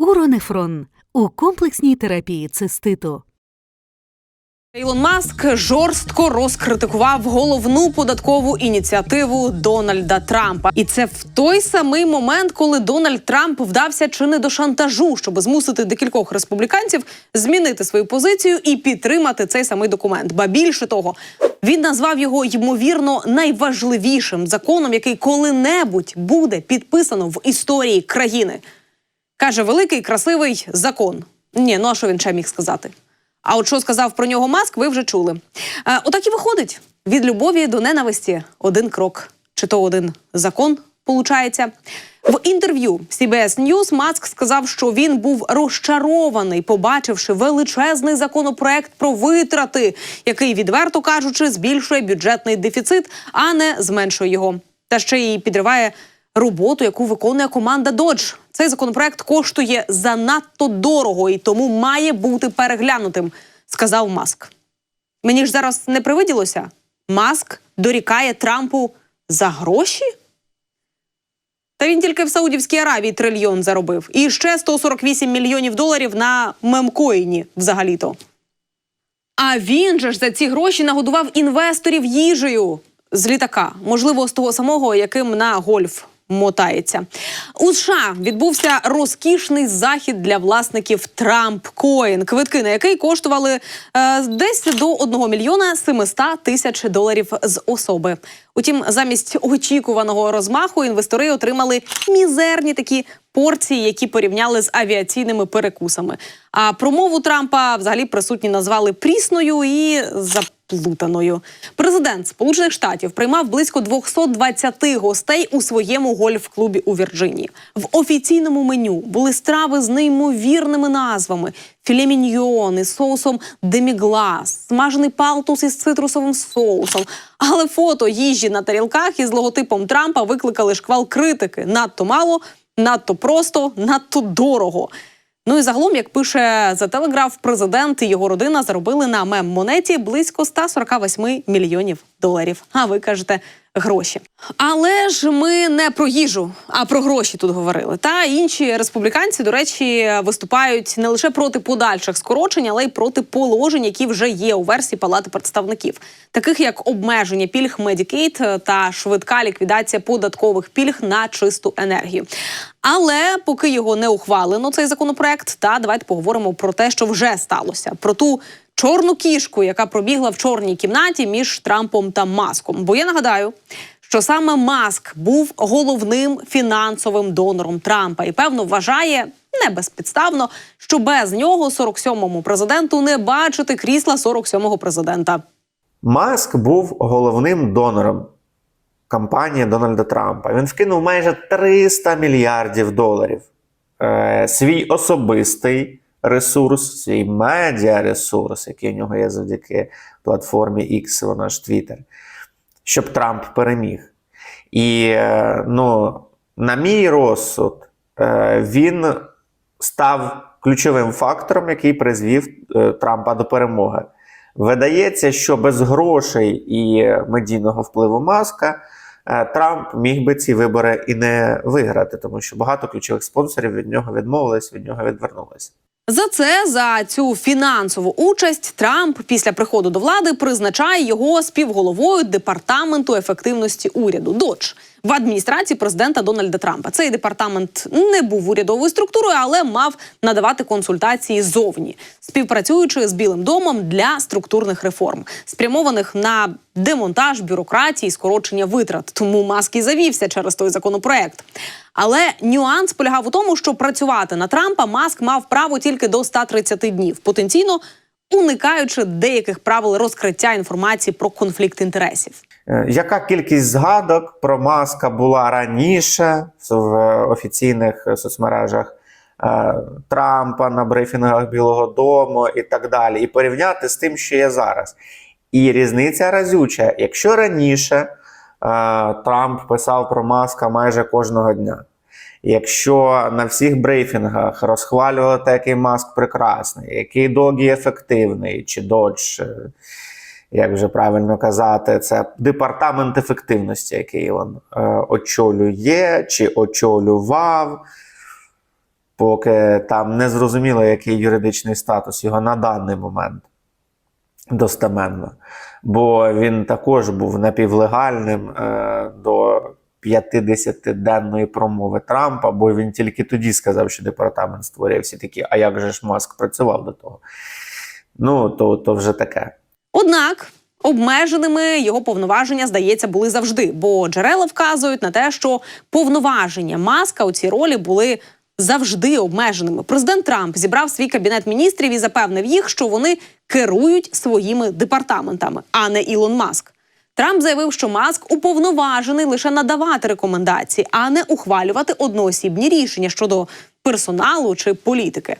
Уронефрон у комплексній терапії циститу. Ілон Маск жорстко розкритикував головну податкову ініціативу Дональда Трампа, і це в той самий момент, коли Дональд Трамп вдався чи не до шантажу, щоб змусити декількох республіканців змінити свою позицію і підтримати цей самий документ. Ба більше того, він назвав його ймовірно найважливішим законом, який коли-небудь буде підписано в історії країни. Каже, великий красивий закон. Ні, ну а що він ще міг сказати? А от що сказав про нього Маск, ви вже чули. Е, отак і виходить від любові до ненависті один крок, чи то один закон. Получається в інтерв'ю CBS News Маск сказав, що він був розчарований, побачивши величезний законопроект про витрати, який, відверто кажучи, збільшує бюджетний дефіцит, а не зменшує його. Та ще й підриває роботу, яку виконує команда Dodge. Цей законопроект коштує занадто дорого і тому має бути переглянутим, сказав Маск. Мені ж зараз не привиділося. Маск дорікає Трампу за гроші? Та він тільки в Саудівській Аравії трильйон заробив. І ще 148 мільйонів доларів на мемкоїні взагалі-то. А він же ж за ці гроші нагодував інвесторів їжею з літака, можливо, з того самого, яким на гольф мотається. У США відбувся розкішний захід для власників Трамп Коін, квитки на який коштували е, десь до 1 мільйона 700 тисяч доларів з особи. Утім, замість очікуваного розмаху інвестори отримали мізерні такі порції, які порівняли з авіаційними перекусами. А промову Трампа взагалі присутні назвали прісною і заплутаною. Президент Сполучених Штатів приймав близько 220 гостей у своєму гольф-клубі у Вірджинії. В офіційному меню були страви з неймовірними назвами: філе міньйон із соусом деміглас, смажений палтус із цитрусовим соусом. Але фото їжі на тарілках із логотипом Трампа викликали шквал критики. Надто мало, надто просто, надто дорого. Ну і загалом, як пише за телеграф, президент і його родина заробили на мем-монеті близько 148 мільйонів доларів. А ви кажете гроші. Але ж ми не про їжу, а про гроші тут говорили. Та інші республіканці, до речі, виступають не лише проти подальших скорочень, але й проти положень, які вже є у версії Палати представників, таких як обмеження пільг Medicaid та швидка ліквідація податкових пільг на чисту енергію. Але поки його не ухвалено, цей законопроект, та давайте поговоримо про те, що вже сталося, про ту чорну кішку, яка пробігла в чорній кімнаті між Трампом та Маском. Бо я нагадаю, що саме Маск був головним фінансовим донором Трампа і певно вважає не безпідставно, що без нього 47-му президенту не бачити крісла 47-го президента. Маск був головним донором кампанії Дональда Трампа. Він вкинув майже 300 мільярдів доларів. Е, свій особистий ресурс, свій медіаресурс, який у нього є завдяки платформі X, вона ж Twitter, щоб Трамп переміг. І, е, ну, на мій розсуд, е, він став ключовим фактором, який призвів е, Трампа до перемоги. Видається, що без грошей і медійного впливу маска Трамп міг би ці вибори і не виграти, тому що багато ключових спонсорів від нього відмовились, від нього відвернулися. За це за цю фінансову участь Трамп після приходу до влади призначає його співголовою департаменту ефективності уряду. ДОЧ в адміністрації президента Дональда Трампа. Цей департамент не був урядовою структурою, але мав надавати консультації зовні, співпрацюючи з Білим домом для структурних реформ, спрямованих на демонтаж бюрократії, скорочення витрат. Тому Маск і завівся через той законопроект. Але нюанс полягав у тому, що працювати на Трампа Маск мав право тільки до 130 днів, потенційно уникаючи деяких правил розкриття інформації про конфлікт інтересів. Е, Яка кількість згадок про маска була раніше в офіційних соцмережах е, Трампа на брифінгах Білого Дому і так далі, і порівняти з тим, що є зараз. І різниця разюча. Якщо раніше е, Трамп писав про маска майже кожного дня, якщо на всіх брифінгах розхвалювали те, який маск прекрасний, який догі ефективний, чи додж, як вже правильно казати, це департамент ефективності, який він е, очолює чи очолював. поки там не зрозуміло, який юридичний статус його на даний момент достеменно. Бо він також був напівлегальним е, до 50-денної промови Трампа, бо він тільки тоді сказав, що департамент створює всі такі, а як же ж Маск працював до того? Ну, то, то вже таке. Однак обмеженими його повноваження, здається, були завжди, бо джерела вказують на те, що повноваження маска у цій ролі були. Завжди обмеженими. Президент Трамп зібрав свій кабінет міністрів і запевнив їх, що вони керують своїми департаментами, а не Ілон Маск. Трамп заявив, що Маск уповноважений лише надавати рекомендації, а не ухвалювати одноосібні рішення щодо персоналу чи політики.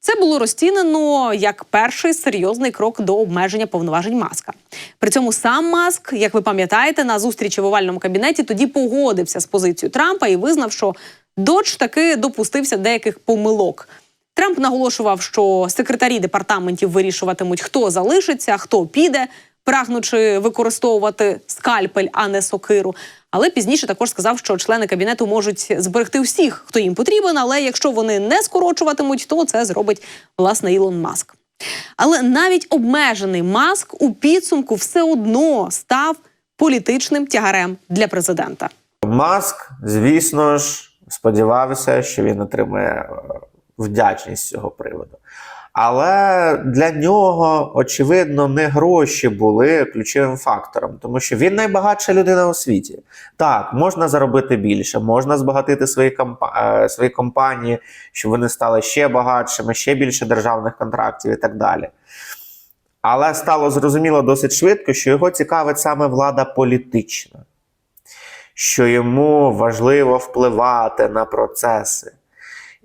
Це було розцінено як перший серйозний крок до обмеження повноважень маска. При цьому сам Маск, як ви пам'ятаєте, на зустрічі в овальному кабінеті тоді погодився з позицією Трампа і визнав, що Додж таки допустився деяких помилок. Трамп наголошував, що секретарі департаментів вирішуватимуть, хто залишиться, хто піде, прагнучи використовувати скальпель, а не сокиру. Але пізніше також сказав, що члени кабінету можуть зберегти всіх, хто їм потрібен. Але якщо вони не скорочуватимуть, то це зробить власне Ілон Маск. Але навіть обмежений маск у підсумку все одно став політичним тягарем для президента. Маск, звісно ж, сподівався, що він отримає е, вдячність з цього приводу. Але для нього, очевидно, не гроші були ключовим фактором, тому що він найбагатша людина у світі. Так, можна заробити більше, можна збагатити свої, компа- е, свої компанії, щоб вони стали ще багатшими, ще більше державних контрактів і так далі. Але стало зрозуміло досить швидко, що його цікавить саме влада політична що йому важливо впливати на процеси.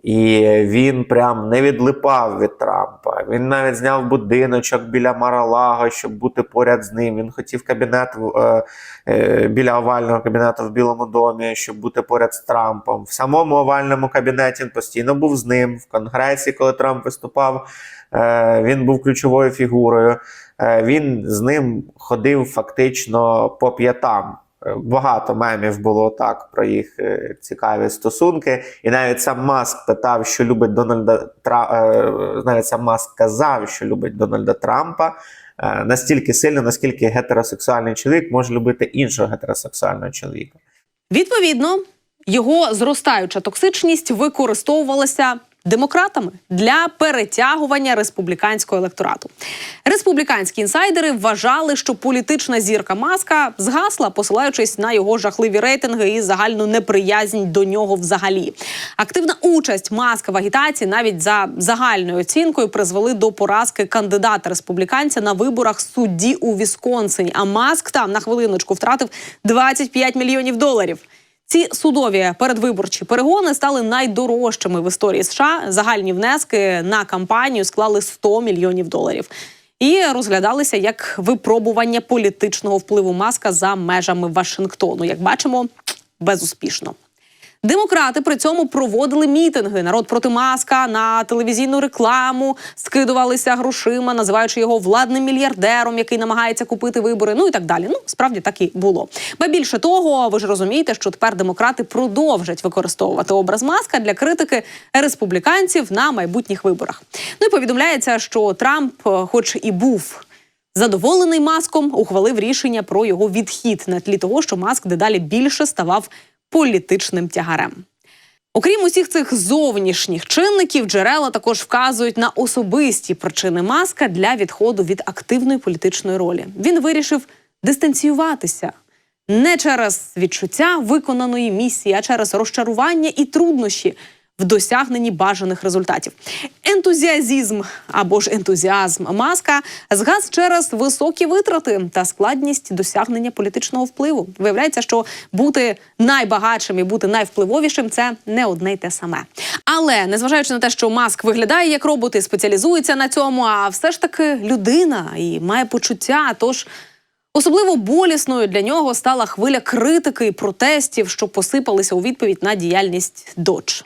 І він прям не відлипав від Трампа. Він навіть зняв будиночок біля Маралаго, щоб бути поряд з ним. Він хотів кабінет е, е, біля овального кабінету в Білому домі, щоб бути поряд з Трампом. В самому овальному кабінеті він постійно був з ним. В Конгресі, коли Трамп виступав, е, він був ключовою фігурою. Е, він з ним ходив фактично по п'ятам. Багато мемів було так про їх е, цікаві стосунки. І навіть сам Маск питав, що любить Дональда Тра... е, навіть сам Маск казав, що любить Дональда Трампа е, настільки сильно, наскільки гетеросексуальний чоловік може любити іншого гетеросексуального чоловіка. Відповідно, його зростаюча токсичність використовувалася демократами для перетягування республіканського електорату. Республіканські інсайдери вважали, що політична зірка маска згасла, посилаючись на його жахливі рейтинги і загальну неприязнь до нього взагалі. Активна участь маска в агітації навіть за загальною оцінкою призвели до поразки кандидата республіканця на виборах судді у Вісконсині. А маск там на хвилиночку втратив 25 мільйонів доларів. Ці судові передвиборчі перегони стали найдорожчими в історії США. Загальні внески на кампанію склали 100 мільйонів доларів і розглядалися як випробування політичного впливу маска за межами Вашингтону. Як бачимо, безуспішно. Демократи при цьому проводили мітинги. Народ проти маска на телевізійну рекламу скидувалися грошима, називаючи його владним мільярдером, який намагається купити вибори. Ну і так далі. Ну справді так і було. Ба більше того, ви ж розумієте, що тепер демократи продовжать використовувати образ маска для критики республіканців на майбутніх виборах. Ну і повідомляється, що Трамп, е, хоч і був. Задоволений маском ухвалив рішення про його відхід на тлі того, що маск дедалі більше ставав політичним тягарем. Окрім усіх цих зовнішніх чинників, джерела також вказують на особисті причини маска для відходу від активної політичної ролі. Він вирішив дистанціюватися не через відчуття виконаної місії, а через розчарування і труднощі в досягненні бажаних результатів. Ентузіазізм або ж ентузіазм маска згас через високі витрати та складність досягнення політичного впливу. Виявляється, що бути найбагатшим і бути найвпливовішим це не одне й те саме. Але незважаючи на те, що маск виглядає як робот і спеціалізується на цьому, а все ж таки людина і має почуття. Тож Особливо болісною для нього стала хвиля критики і протестів, що посипалися у відповідь на діяльність Додж.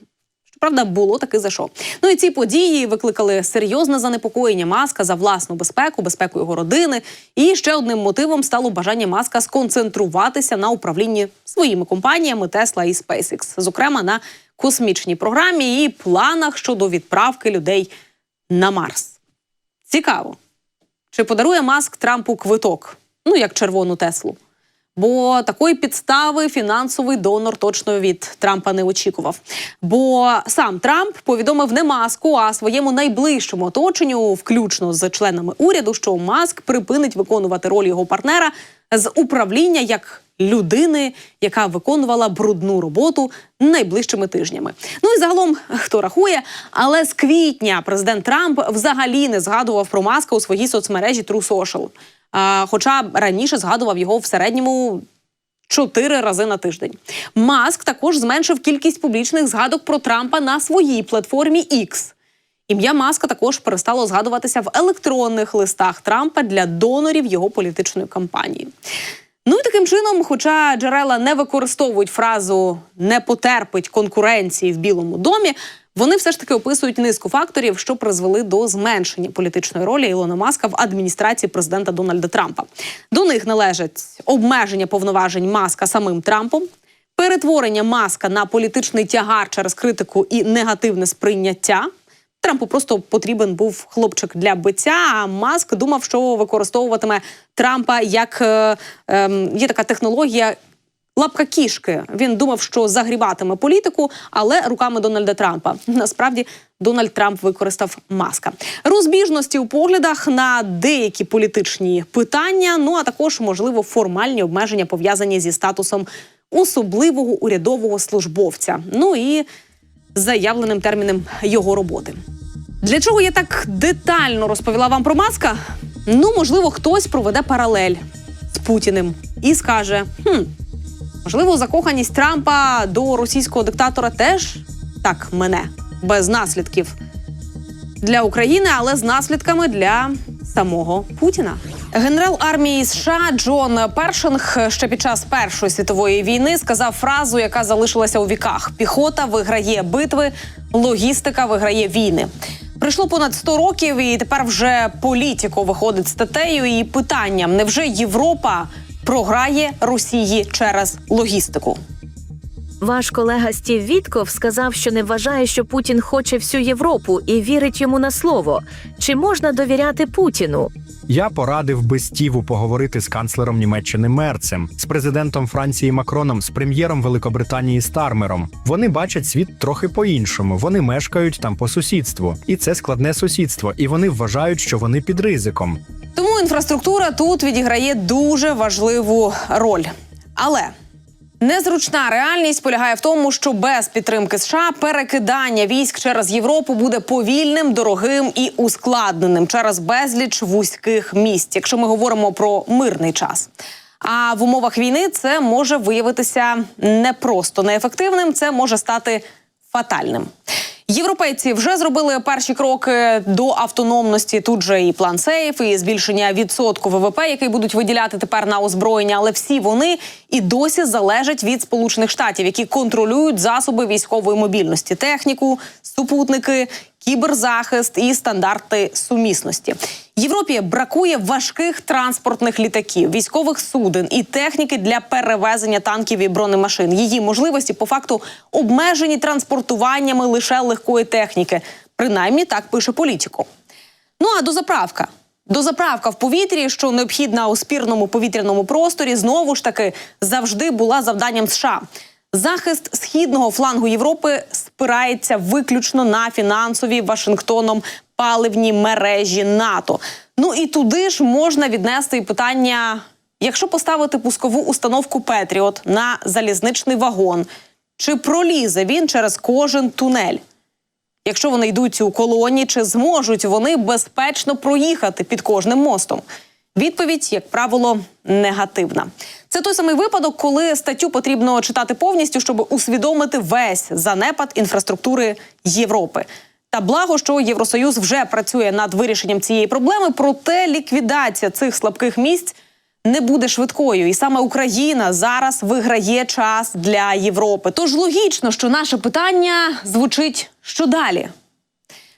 Щоправда, було таки за що. Ну і ці події викликали серйозне занепокоєння маска за власну безпеку, безпеку його родини. І ще одним мотивом стало бажання маска сконцентруватися на управлінні своїми компаніями Tesla і SpaceX, зокрема на космічній програмі і планах щодо відправки людей на Марс. Цікаво. Чи подарує Маск Трампу квиток? Ну, як червону Теслу. Бо такої підстави фінансовий донор точно від Трампа не очікував. Бо сам Трамп повідомив не маску, а своєму найближчому оточенню, включно з членами уряду, що Маск припинить виконувати роль його партнера з управління як людини, яка виконувала брудну роботу найближчими тижнями. Ну і загалом хто рахує, але з квітня президент Трамп взагалі не згадував про маска у своїй соцмережі True Social. Хоча раніше згадував його в середньому чотири рази на тиждень. Маск також зменшив кількість публічних згадок про Трампа на своїй платформі X. Ім'я Маска також перестало згадуватися в електронних листах Трампа для донорів його політичної кампанії. Ну і таким чином, хоча джерела не використовують фразу не потерпить конкуренції в Білому домі, вони все ж таки описують низку факторів, що призвели до зменшення політичної ролі Ілона Маска в адміністрації президента Дональда Трампа. До них належать обмеження повноважень Маска самим Трампом, перетворення Маска на політичний тягар через критику і негативне сприйняття. Трампу просто потрібен був хлопчик для биття. А Маск думав, що використовуватиме Трампа як е, ем, є така технологія. Лапка кішки. Він думав, що загрібатиме політику, але руками Дональда Трампа. Насправді Дональд Трамп використав маска. Розбіжності у поглядах на деякі політичні питання. Ну а також можливо формальні обмеження пов'язані зі статусом особливого урядового службовця. Ну і заявленим терміном його роботи. Для чого я так детально розповіла вам про маска? Ну, можливо, хтось проведе паралель з Путіним і скаже: хм, можливо, закоханість Трампа до російського диктатора теж так мене без наслідків для України, але з наслідками для самого Путіна. Генерал армії США Джон Першинг ще під час Першої світової війни сказав фразу, яка залишилася у віках: піхота виграє битви, логістика виграє війни. Прийшло понад 100 років, і тепер вже політико виходить статтею і питанням: невже Європа програє Росії через логістику? Ваш колега Стів Вітков сказав, що не вважає, що Путін хоче всю Європу і вірить йому на слово. Чи можна довіряти Путіну? Я порадив би Стіву поговорити з канцлером Німеччини Мерцем, з президентом Франції Макроном, з прем'єром Великобританії Стармером. Вони бачать світ трохи по-іншому. Вони мешкають там по сусідству, і це складне сусідство, і вони вважають, що вони під ризиком. Тому інфраструктура тут відіграє дуже важливу роль. Але незручна реальність полягає в тому, що без підтримки США перекидання військ через Європу буде повільним, дорогим і ускладненим через безліч вузьких місць, якщо ми говоримо про мирний час. А в умовах війни це може виявитися не просто неефективним, це може стати фатальним. Європейці вже зробили перші кроки до автономності. Тут же і план сейф, і збільшення відсотку ВВП, який будуть виділяти тепер на озброєння. Але всі вони і досі залежать від Сполучених Штатів, які контролюють засоби військової мобільності, техніку, супутники, кіберзахист і стандарти сумісності. Європі бракує важких транспортних літаків, військових суден і техніки для перевезення танків і бронемашин. Її можливості по факту обмежені транспортуваннями лише легкої техніки. Принаймні так пише політико. Ну а дозаправка. Дозаправка в повітрі, що необхідна у спірному повітряному просторі, знову ж таки завжди була завданням США. Захист східного флангу Європи спирається виключно на фінансові Вашингтоном паливні мережі НАТО. Ну і туди ж можна віднести і питання: якщо поставити пускову установку Петріот на залізничний вагон, чи пролізе він через кожен тунель? Якщо вони йдуть у колоні, чи зможуть вони безпечно проїхати під кожним мостом? Відповідь, як правило, негативна. Це той самий випадок, коли статтю потрібно читати повністю, щоб усвідомити весь занепад інфраструктури Європи. Та благо, що Євросоюз вже працює над вирішенням цієї проблеми, проте ліквідація цих слабких місць не буде швидкою, і саме Україна зараз виграє час для Європи. Тож логічно, що наше питання звучить що далі.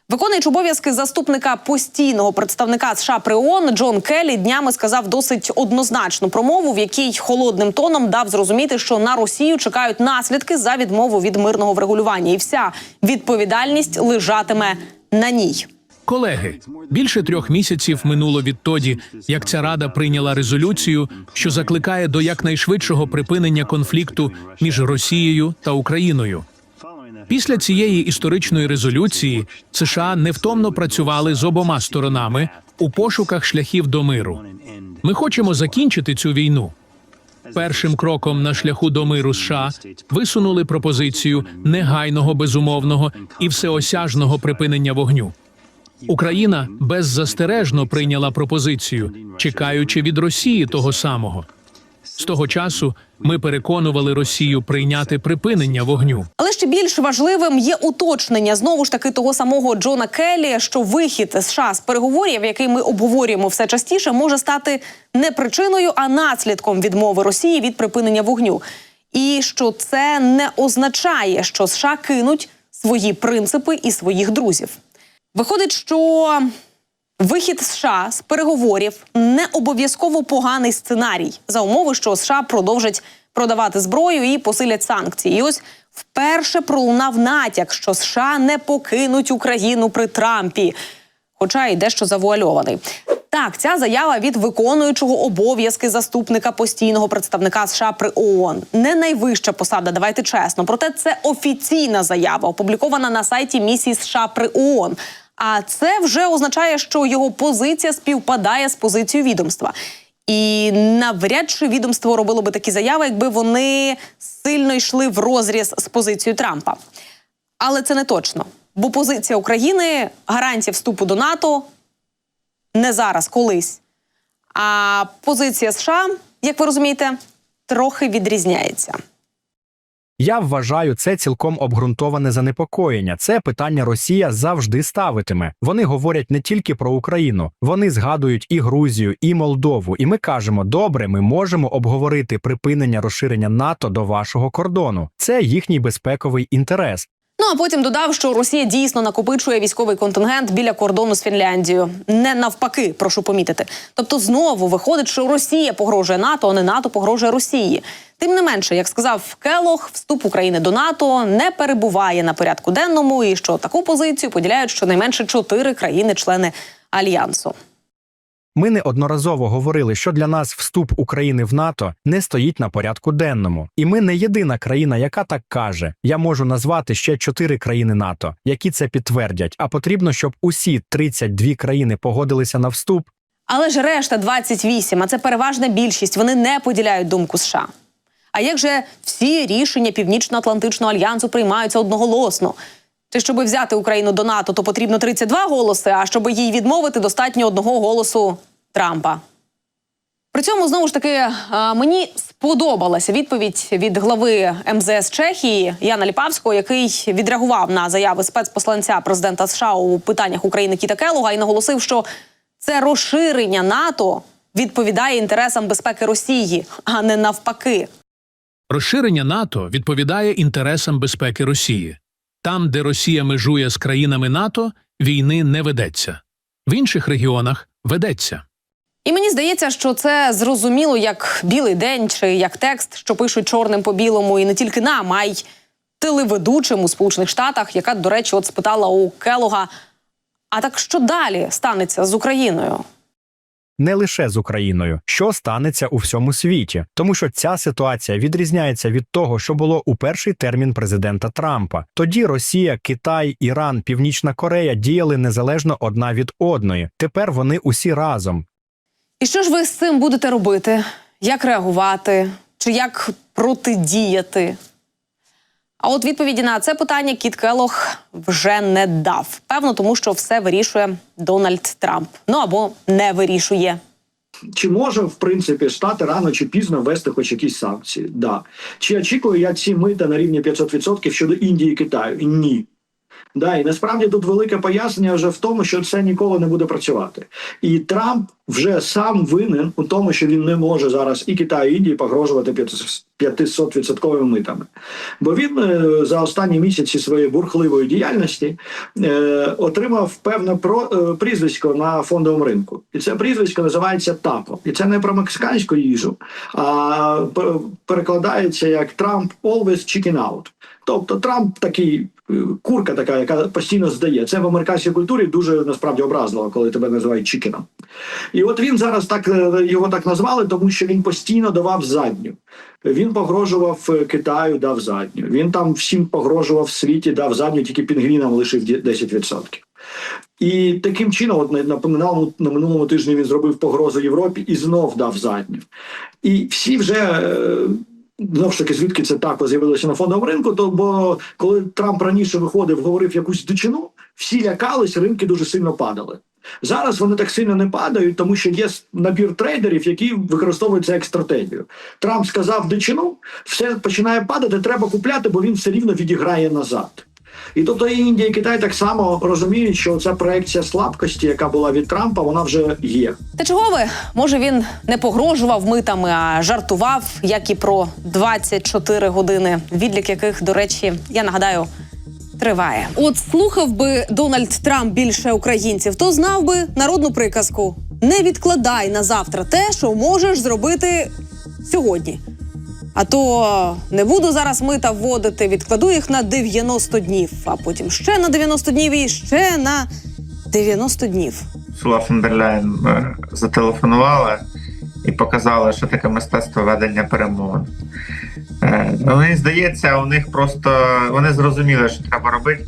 Виконуючи обов'язки заступника постійного представника США при ООН Джон Келлі днями сказав досить однозначну промову, в якій холодним тоном дав зрозуміти, що на Росію чекають наслідки за відмову від мирного врегулювання, і вся відповідальність лежатиме на ній. Колеги, більше трьох місяців минуло відтоді, як ця рада прийняла резолюцію, що закликає до якнайшвидшого припинення конфлікту між Росією та Україною. Після цієї історичної резолюції США невтомно працювали з обома сторонами у пошуках шляхів до миру. Ми хочемо закінчити цю війну. Першим кроком на шляху до миру США висунули пропозицію негайного, безумовного і всеосяжного припинення вогню. Україна беззастережно прийняла пропозицію, чекаючи від Росії того самого. З того часу ми переконували Росію прийняти припинення вогню. Але ще більш важливим є уточнення знову ж таки того самого Джона Келлі, що вихід з переговорів, який ми обговорюємо все частіше, може стати не причиною, а наслідком відмови Росії від припинення вогню. І що це не означає, що США кинуть свої принципи і своїх друзів. Виходить, що Вихід США з переговорів не обов'язково поганий сценарій за умови, що США продовжать продавати зброю і посилять санкції. І ось вперше пролунав натяк, що США не покинуть Україну при Трампі, хоча й дещо завуальований. Так, ця заява від виконуючого обов'язки заступника постійного представника США при ООН. Не найвища посада, давайте чесно. Проте це офіційна заява, опублікована на сайті місії США при ООН. А це вже означає, що його позиція співпадає з позицією відомства. І навряд чи відомство робило би такі заяви, якби вони сильно йшли в розріз з позицією Трампа. Але це не точно. Бо позиція України гарантія вступу до НАТО не зараз, колись. А позиція США, як ви розумієте, трохи відрізняється. Я вважаю це цілком обґрунтоване занепокоєння. Це питання Росія завжди ставитиме. Вони говорять не тільки про Україну, вони згадують і Грузію, і Молдову. І ми кажемо: добре, ми можемо обговорити припинення розширення НАТО до вашого кордону. Це їхній безпековий інтерес. Ну а потім додав, що Росія дійсно накопичує військовий контингент біля кордону з Фінляндією. Не навпаки, прошу помітити. Тобто, знову виходить, що Росія погрожує НАТО, а не НАТО погрожує Росії. Тим не менше, як сказав Келох, вступ України до НАТО не перебуває на порядку денному, і що таку позицію поділяють щонайменше чотири країни-члени альянсу. Ми неодноразово говорили, що для нас вступ України в НАТО не стоїть на порядку денному, і ми не єдина країна, яка так каже. Я можу назвати ще чотири країни НАТО, які це підтвердять. А потрібно, щоб усі 32 країни погодилися на вступ. Але ж решта 28, а це переважна більшість. Вони не поділяють думку США. А як же всі рішення Північно-Атлантичного альянсу приймаються одноголосно? Чи щоб взяти Україну до НАТО, то потрібно 32 голоси, а щоб їй відмовити, достатньо одного голосу Трампа. При цьому знову ж таки е, мені сподобалася відповідь від глави МЗС Чехії Яна Ліпавського, який відреагував на заяви спецпосланця президента США у питаннях України Кіта Келуга і наголосив, що це розширення НАТО відповідає інтересам безпеки Росії, а не навпаки. Розширення НАТО відповідає інтересам безпеки Росії. Там, де Росія межує з країнами НАТО, війни не ведеться. В інших регіонах ведеться. І мені здається, що це зрозуміло як білий день чи як текст, що пишуть чорним по білому, і не тільки нам, а й телеведучим у Сполучених Штатах, яка, до речі, от спитала у Келога: а так що далі станеться з Україною? не лише з Україною, що станеться у всьому світі, тому що ця ситуація відрізняється від того, що було у перший термін президента Трампа. Тоді Росія, Китай, Іран, Північна Корея діяли незалежно одна від одної. Тепер вони усі разом. І що ж ви з цим будете робити? Як реагувати? Чи як протидіяти? А от відповіді на це питання Кіт Келох вже не дав. Певно, тому що все вирішує Дональд Трамп. Ну або не вирішує. Чи може в принципі штати рано чи пізно ввести хоч якісь санкції? Да. Чи очікую я ці мита на рівні 500% щодо Індії і Китаю? Ні. Да, і насправді тут велике пояснення вже в тому, що це ніколи не буде працювати. І Трамп вже сам винен у тому, що він не може зараз і Китаю, і Індії погрожувати 500 відсотковими митами. Бо він е, за останні місяці своєї бурхливої діяльності е, отримав певне про е, прізвисько на фондовому ринку, і це прізвисько називається ТАПО. І це не про мексиканську їжу, а пер- перекладається як Трамп always chicken out. Тобто Трамп такий курка, така, яка постійно здає. Це в американській культурі дуже насправді образливо, коли тебе називають чікеном. І от він зараз так е, його так назвали, тому що він постійно давав задню. Він погрожував е, Китаю, дав задню. Він там всім погрожував в світі, дав задню, тільки пінгвінам лишив 10%. І таким чином, от на, на, минулому, на минулому тижні він зробив погрозу Європі і знов дав задню. І всі вже. Знову ж таки, звідки це так з'явилося на фондовому ринку? То бо коли Трамп раніше виходив, говорив якусь дичину, всі лякались, ринки дуже сильно падали. Зараз вони так сильно не падають, тому що є набір трейдерів, які використовують це як стратегію. Трамп сказав дичину, все починає падати, треба купляти, бо він все рівно відіграє назад. І тобто і Індія і Китай так само розуміють, що ця проекція слабкості, яка була від Трампа, вона вже є. Та чого ви? Може, він не погрожував митами, а жартував, як і про 24 години, відлік яких, до речі, я нагадаю. Триває, от слухав би Дональд Трамп більше українців, то знав би народну приказку: не відкладай на завтра те, що можеш зробити сьогодні. А то не буду зараз мита вводити, відкладу їх на 90 днів, а потім ще на 90 днів і ще на 90 днів. Сула фон дер Ляєн е, зателефонувала і показала, що таке мистецтво ведення перемовин. Мені здається, у них просто вони зрозуміли, що треба робити.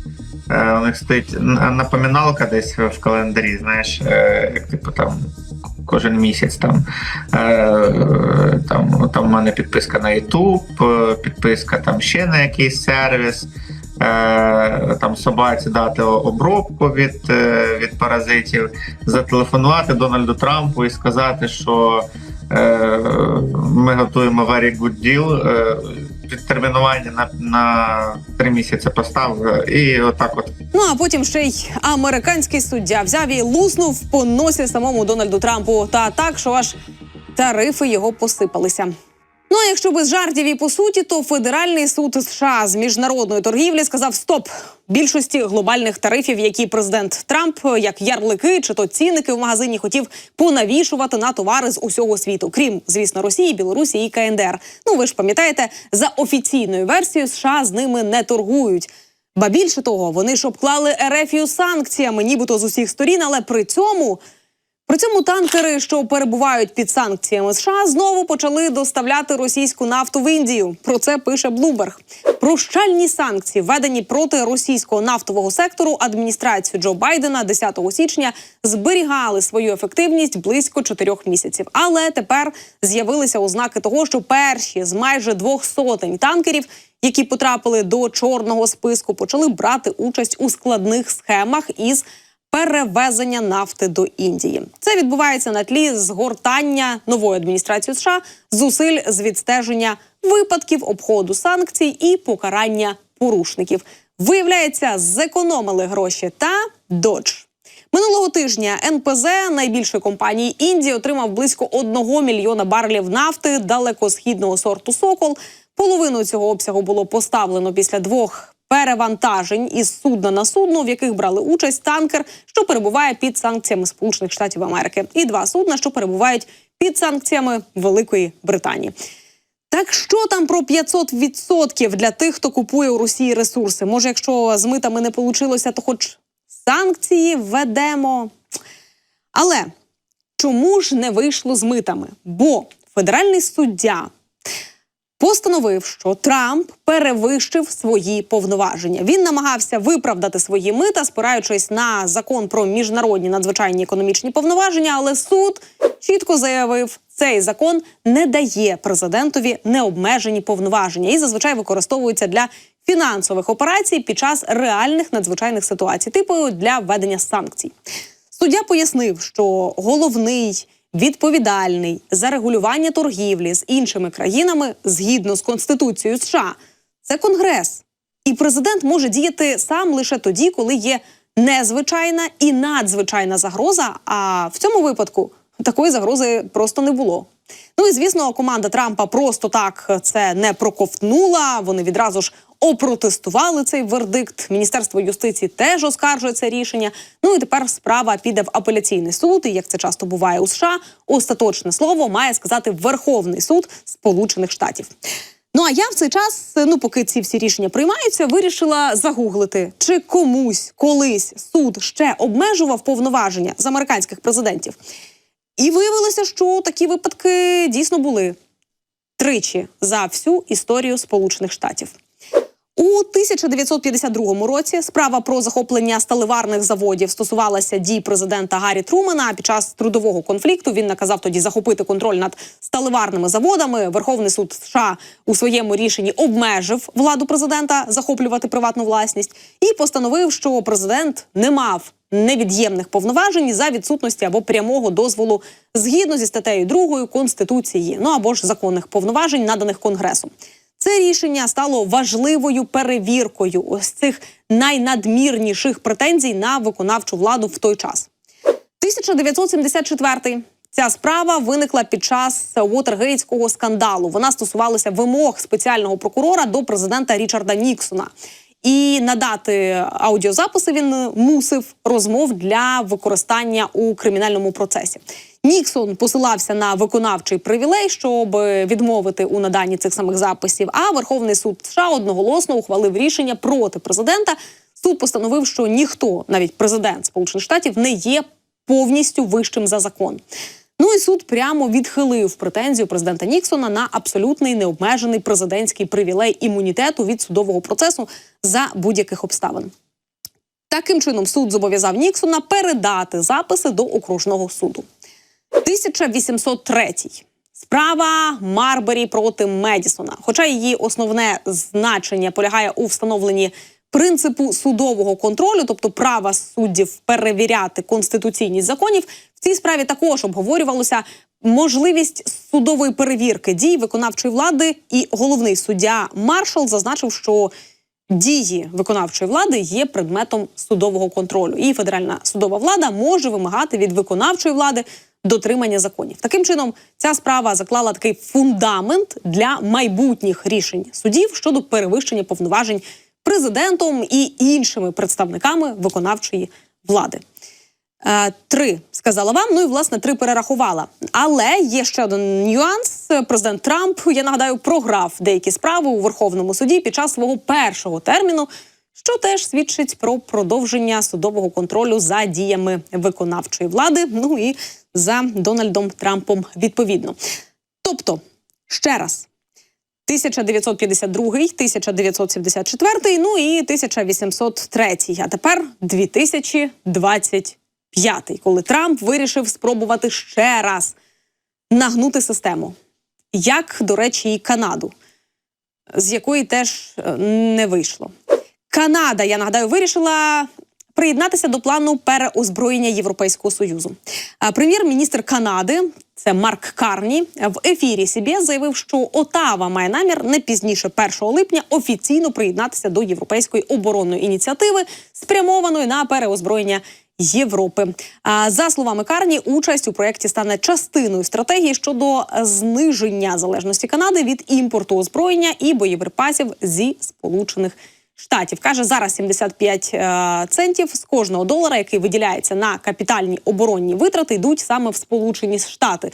Е, У них стоїть напоминалка десь в календарі, знаєш, е, як типу там кожен місяць там. Е, Там, там у мене підписка на YouTube, е, підписка там ще на якийсь сервіс. Е, Там собаці дати обробку від, е, від паразитів, зателефонувати Дональду Трампу і сказати, що е, ми готуємо very good deal, відтермінування на, на три місяці постав, е, і отак от Ну а потім ще й американський суддя взяв і луснув по носі самому Дональду Трампу та так, що аж тарифи його посипалися. Ну а якщо без жартів і по суті, то федеральний суд США з міжнародної торгівлі сказав стоп більшості глобальних тарифів, які президент Трамп, як ярлики чи то цінники в магазині, хотів понавішувати на товари з усього світу, крім звісно Росії, Білорусі і КНДР. Ну ви ж пам'ятаєте, за офіційною версією США з ними не торгують. Ба більше того, вони ж обклали Ерефію санкціями, нібито з усіх сторін, але при цьому. При цьому танкери, що перебувають під санкціями США, знову почали доставляти російську нафту в Індію. Про це пише Bloomberg. Прощальні санкції, введені проти російського нафтового сектору адміністрацію Джо Байдена 10 січня, зберігали свою ефективність близько чотирьох місяців. Але тепер з'явилися ознаки того, що перші з майже двох сотень танкерів, які потрапили до чорного списку, почали брати участь у складних схемах із перевезення нафти до Індії. Це відбувається на тлі згортання нової адміністрації США зусиль з відстеження випадків обходу санкцій і покарання порушників. Виявляється, зекономили гроші та додж. Минулого тижня НПЗ найбільшої компанії Індії отримав близько 1 мільйона барелів нафти далекосхідного сорту Сокол. Половину цього обсягу було поставлено після двох перевантажень із судна на судно, в яких брали участь танкер, що перебуває під санкціями Сполучених Штатів Америки, і два судна, що перебувають під санкціями Великої Британії. Так що там про 500% для тих, хто купує у Росії ресурси? Може, якщо з митами не вийшло, то хоч санкції введемо. Але чому ж не вийшло з митами? Бо федеральний суддя постановив, що Трамп перевищив свої повноваження. Він намагався виправдати свої мита, спираючись на закон про міжнародні надзвичайні економічні повноваження. Але суд чітко заявив, цей закон не дає президентові необмежені повноваження і зазвичай використовується для фінансових операцій під час реальних надзвичайних ситуацій, типу для введення санкцій. Суддя пояснив, що головний відповідальний за регулювання торгівлі з іншими країнами згідно з конституцією США це Конгрес. І президент може діяти сам лише тоді, коли є незвичайна і надзвичайна загроза. А в цьому випадку такої загрози просто не було. Ну і звісно, команда Трампа просто так це не проковтнула. Вони відразу ж опротестували цей вердикт. Міністерство юстиції теж оскаржує це рішення. Ну і тепер справа піде в апеляційний суд. І як це часто буває у США, остаточне слово має сказати Верховний суд Сполучених Штатів. Ну а я в цей час, ну поки ці всі рішення приймаються, вирішила загуглити, чи комусь колись суд ще обмежував повноваження з американських президентів. І виявилося, що такі випадки дійсно були тричі за всю історію Сполучених Штатів. У 1952 році справа про захоплення сталеварних заводів стосувалася дій президента Гаррі Трумана. Під час трудового конфлікту він наказав тоді захопити контроль над сталеварними заводами. Верховний суд США у своєму рішенні обмежив владу президента захоплювати приватну власність і постановив, що президент не мав невід'ємних повноважень за відсутності або прямого дозволу згідно зі статтею 2 конституції, ну або ж законних повноважень, наданих конгресом. Це рішення стало важливою перевіркою ось цих найнадмірніших претензій на виконавчу владу в той час. 1974 Ця справа виникла під час Уотергейтського скандалу. Вона стосувалася вимог спеціального прокурора до президента Річарда Ніксона. І надати аудіозаписи він мусив розмов для використання у кримінальному процесі. Ніксон посилався на виконавчий привілей, щоб відмовити у наданні цих самих записів. А Верховний суд США одноголосно ухвалив рішення проти президента. Суд постановив, що ніхто, навіть президент Сполучених Штатів, не є повністю вищим за закон. Ну і суд прямо відхилив претензію президента Ніксона на абсолютний необмежений президентський привілей імунітету від судового процесу за будь-яких обставин. Таким чином, суд зобов'язав Ніксона передати записи до окружного суду. 1803. Справа Марбері проти Медісона. Хоча її основне значення полягає у встановленні принципу судового контролю, тобто права суддів перевіряти конституційність законів, в цій справі також обговорювалося можливість судової перевірки дій виконавчої влади, і головний суддя Маршал зазначив, що дії виконавчої влади є предметом судового контролю, і федеральна судова влада може вимагати від виконавчої влади дотримання законів. Таким чином, ця справа заклала такий фундамент для майбутніх рішень судів щодо перевищення повноважень президентом і іншими представниками виконавчої влади. Е, Три сказала вам. Ну і власне три перерахувала. Але є ще один нюанс. Президент Трамп, я нагадаю, програв деякі справи у Верховному суді під час свого першого терміну, що теж свідчить про продовження судового контролю за діями виконавчої влади. Ну і за Дональдом Трампом відповідно. Тобто, ще раз. 1952, 1974, ну і 1803. А тепер 2025, коли Трамп вирішив спробувати ще раз нагнути систему, як, до речі, і Канаду, з якої теж е, не вийшло. Канада, я нагадаю, вирішила приєднатися до плану переозброєння Європейського союзу. Прем'єр-міністр Канади, це Марк Карні, в ефірі CBS заявив, що Отава має намір не пізніше 1 липня офіційно приєднатися до європейської оборонної ініціативи, спрямованої на переозброєння. Європи за словами Карні, участь у проєкті стане частиною стратегії щодо зниження залежності Канади від імпорту озброєння і боєприпасів зі сполучених штатів. каже зараз 75 е, центів з кожного долара, який виділяється на капітальні оборонні витрати, йдуть саме в Сполучені Штати.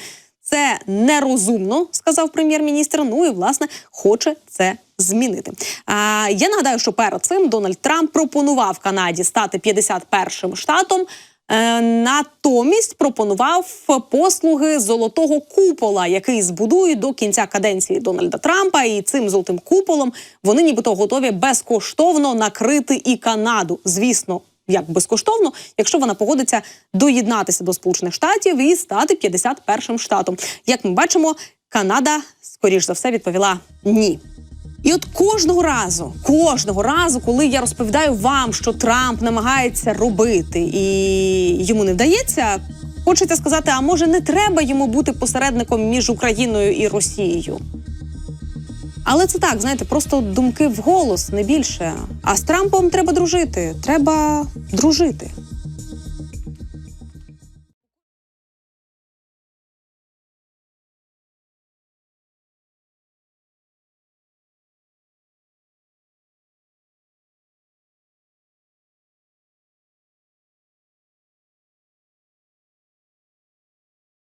Це нерозумно, сказав прем'єр-міністр. Ну і власне хоче це змінити. А я нагадаю, що перед цим Дональд Трамп пропонував Канаді стати 51-м штатом. Е, Натомість пропонував послуги золотого купола, який збудують до кінця каденції Дональда Трампа. І цим золотим куполом вони нібито готові безкоштовно накрити і Канаду. Звісно, як безкоштовно, якщо вона погодиться доєднатися до Сполучених Штатів і стати 51-м штатом. Як ми бачимо, Канада скоріш за все відповіла ні. І от кожного разу, кожного разу, коли я розповідаю вам, що Трамп намагається робити і йому не вдається, хочеться сказати: а може не треба йому бути посередником між Україною і Росією? Але це так, знаєте, просто думки вголос, не більше. А з Трампом треба дружити. Треба дружити.